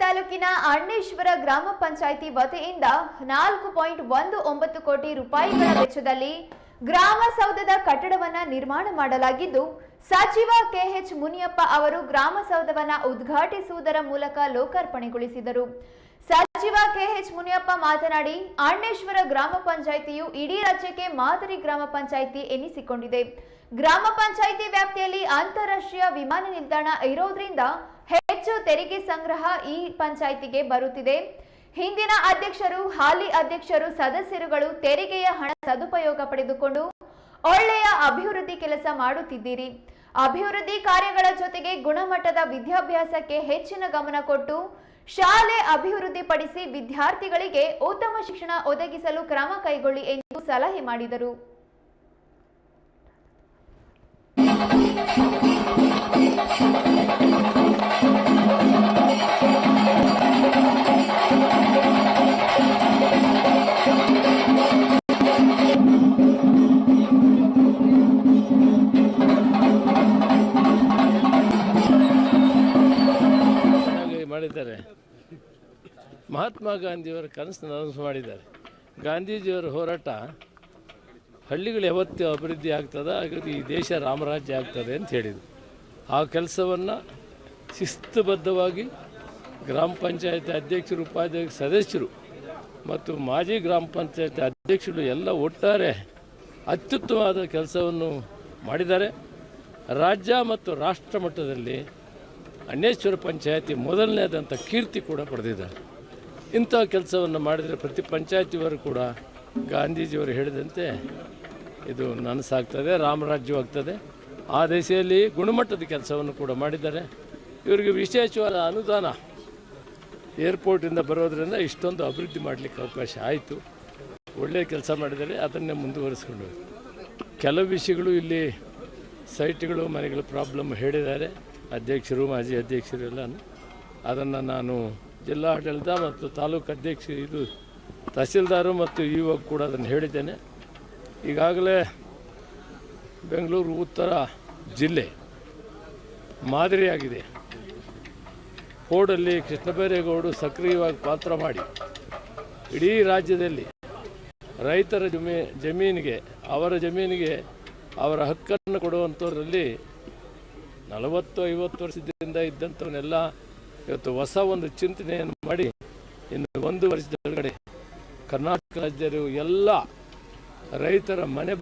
ತಾಲೂಕಿನ ಅಣ್ಣೇಶ್ವರ ಗ್ರಾಮ ಪಂಚಾಯಿತಿ ವತಿಯಿಂದ ನಾಲ್ಕು ಪಾಯಿಂಟ್ ಒಂದು ಒಂಬತ್ತು ಕೋಟಿ ರೂಪಾಯಿಗಳ ವೆಚ್ಚದಲ್ಲಿ ಗ್ರಾಮ ಸೌಧದ ಕಟ್ಟಡವನ್ನ ನಿರ್ಮಾಣ ಮಾಡಲಾಗಿದ್ದು, ಸಚಿವ ಕೆಎಚ್ ಮುನಿಯಪ್ಪ ಅವರು ಗ್ರಾಮ ಸೌಧವನ್ನ ಉದ್ಘಾಟಿಸುವುದರ ಮೂಲಕ ಲೋಕಾರ್ಪಣೆಗೊಳಿಸಿದರು. ಸಚಿವ ಕೆಎಚ್ ಮುನಿಯಪ್ಪ ಮಾತನಾಡಿ, ಅಣ್ಣೇಶ್ವರ ಗ್ರಾಮ ಪಂಚಾಯಿತಿಯು ಇಡೀ ರಾಜ್ಯಕ್ಕೆ ಮಾದರಿ ಗ್ರಾಮ ಪಂಚಾಯಿತಿ ಎನಿಸಿಕೊಂಡಿದೆ. ಗ್ರಾಮ ಪಂಚಾಯಿತಿ ವ್ಯಾಪ್ತಿಯಲ್ಲಿ ಅಂತಾರಾಷ್ಟ್ರೀಯ ವಿಮಾನ ನಿಲ್ದಾಣ ಇರೋದ್ರಿಂದ ಹೆಚ್ಚು ತೆರಿಗೆ ಸಂಗ್ರಹ ಈ ಪಂಚಾಯಿತಿಗೆ ಬರುತ್ತಿದೆ. ಹಿಂದಿನ ಅಧ್ಯಕ್ಷರು, ಹಾಲಿ ಅಧ್ಯಕ್ಷರು, ಸದಸ್ಯರುಗಳು ತೆರಿಗೆಯ ಹಣ ಸದುಪಯೋಗ ಪಡೆದುಕೊಂಡು ಒಳ್ಳೆಯ ಅಭಿವೃದ್ಧಿ ಕೆಲಸ ಮಾಡುತ್ತಿದ್ದೀರಿ. ಅಭಿವೃದ್ಧಿ ಕಾರ್ಯಗಳ ಜೊತೆಗೆ ಗುಣಮಟ್ಟದ ವಿದ್ಯಾಭ್ಯಾಸಕ್ಕೆ ಹೆಚ್ಚಿನ ಗಮನ ಕೊಟ್ಟು ಶಾಲೆ ಅಭಿವೃದ್ಧಿಪಡಿಸಿ ವಿದ್ಯಾರ್ಥಿಗಳಿಗೆ ಉತ್ತಮ ಶಿಕ್ಷಣ ಒದಗಿಸಲು ಕ್ರಮ ಕೈಗೊಳ್ಳಿ ಎಂದು ಸಲಹೆ ಮಾಡಿದರು. ಮಾಡಿದ್ದಾರೆ. ಮಹಾತ್ಮ ಗಾಂಧಿಯವರ ಕನಸು ನನಸು ಮಾಡಿದ್ದಾರೆ. ಗಾಂಧೀಜಿಯವರ ಹೋರಾಟ ಹಳ್ಳಿಗಳು ಯಾವತ್ತೂ ಅಭಿವೃದ್ಧಿ ಆಗ್ತದೆ? ಹಾಗಾಗಿ ಈ ದೇಶ ರಾಮರಾಜ್ಯ ಆಗ್ತದೆ ಅಂತ ಹೇಳಿದರು. ಆ ಕೆಲಸವನ್ನು ಶಿಸ್ತುಬದ್ಧವಾಗಿ ಗ್ರಾಮ ಪಂಚಾಯತ್ ಅಧ್ಯಕ್ಷರು, ಉಪಾಧ್ಯಕ್ಷ ಸದಸ್ಯರು ಮತ್ತು ಮಾಜಿ ಗ್ರಾಮ ಪಂಚಾಯತ್ ಅಧ್ಯಕ್ಷರು ಎಲ್ಲ ಒಟ್ಟಾರೆ ಅತ್ಯುತ್ತಮವಾದ ಕೆಲಸವನ್ನು ಮಾಡಿದ್ದಾರೆ. ರಾಜ್ಯ ಮತ್ತು ರಾಷ್ಟ್ರ ಮಟ್ಟದಲ್ಲಿ ಅಣ್ಣೇಶ್ವರ ಪಂಚಾಯತಿ ಮೊದಲನೇದಂಥ ಕೀರ್ತಿ ಕೂಡ ಪಡೆದಿದ್ದಾರೆ. ಇಂಥ ಕೆಲಸವನ್ನು ಮಾಡಿದರೆ ಪ್ರತಿ ಪಂಚಾಯತಿಯವರು ಕೂಡ ಗಾಂಧೀಜಿಯವರು ಹೇಳಿದಂತೆ ಇದು ನನಸಾಗ್ತದೆ, ರಾಮರಾಜ್ಯವಾಗ್ತದೆ. ಆ ದಿಸೆಯಲ್ಲಿ ಗುಣಮಟ್ಟದ ಕೆಲಸವನ್ನು ಕೂಡ ಮಾಡಿದ್ದಾರೆ. ಇವರಿಗೆ ವಿಶೇಷವಾದ ಅನುದಾನ ಏರ್ಪೋರ್ಟಿಂದ ಬರೋದರಿಂದ ಇಷ್ಟೊಂದು ಅಭಿವೃದ್ಧಿ ಮಾಡಲಿಕ್ಕೆ ಅವಕಾಶ ಆಯಿತು. ಒಳ್ಳೆಯ ಕೆಲಸ ಮಾಡಿದರೆ ಅದನ್ನೇ ಮುಂದುವರಿಸ್ಕೊಂಡು ಕೆಲವು ವಿಷಯಗಳು ಇಲ್ಲಿ ಸೈಟ್ಗಳು, ಮನೆಗಳು ಪ್ರಾಬ್ಲಮ್ ಹೇಳಿದ್ದಾರೆ. ಅಧ್ಯಕ್ಷರು, ಮಾಜಿ ಅಧ್ಯಕ್ಷರೆಲ್ಲ ಅದನ್ನು ನಾನು ಜಿಲ್ಲಾಡಳಿತ ಮತ್ತು ತಾಲೂಕು ಅಧ್ಯಕ್ಷ ಇದು ತಹಸೀಲ್ದಾರು ಮತ್ತು ಇವಾಗ ಕೂಡ ಅದನ್ನು ಹೇಳಿದ್ದೇನೆ. ಈಗಾಗಲೇ ಬೆಂಗಳೂರು ಉತ್ತರ ಜಿಲ್ಲೆ ಮಾದರಿಯಾಗಿದೆ. ಕೋಡಲ್ಲಿ ಕೃಷ್ಣಬೈರೇಗೌಡರು ಸಕ್ರಿಯವಾಗಿ ಪಾತ್ರ ಮಾಡಿ. ಇಡೀ ರಾಜ್ಯದಲ್ಲಿ ರೈತರ ಜಮೀ, ಜಮೀನಿಗೆ, ಅವರ ಜಮೀನಿಗೆ ಅವರ ಹಕ್ಕನ್ನು ಕೊಡುವಂಥದ್ರಲ್ಲಿ ನಲವತ್ತು ಐವತ್ತು ವರ್ಷದಿಂದ ಇದ್ದಂಥವನ್ನೆಲ್ಲ ಇವತ್ತು ಹೊಸ ಒಂದು ಚಿಂತನೆಯನ್ನು ಮಾಡಿ ಇನ್ನು ಒಂದು ವರ್ಷದ ಒಳಗಡೆ ಕರ್ನಾಟಕ ರಾಜ್ಯರು ಎಲ್ಲ ರೈತರ ಮನೆ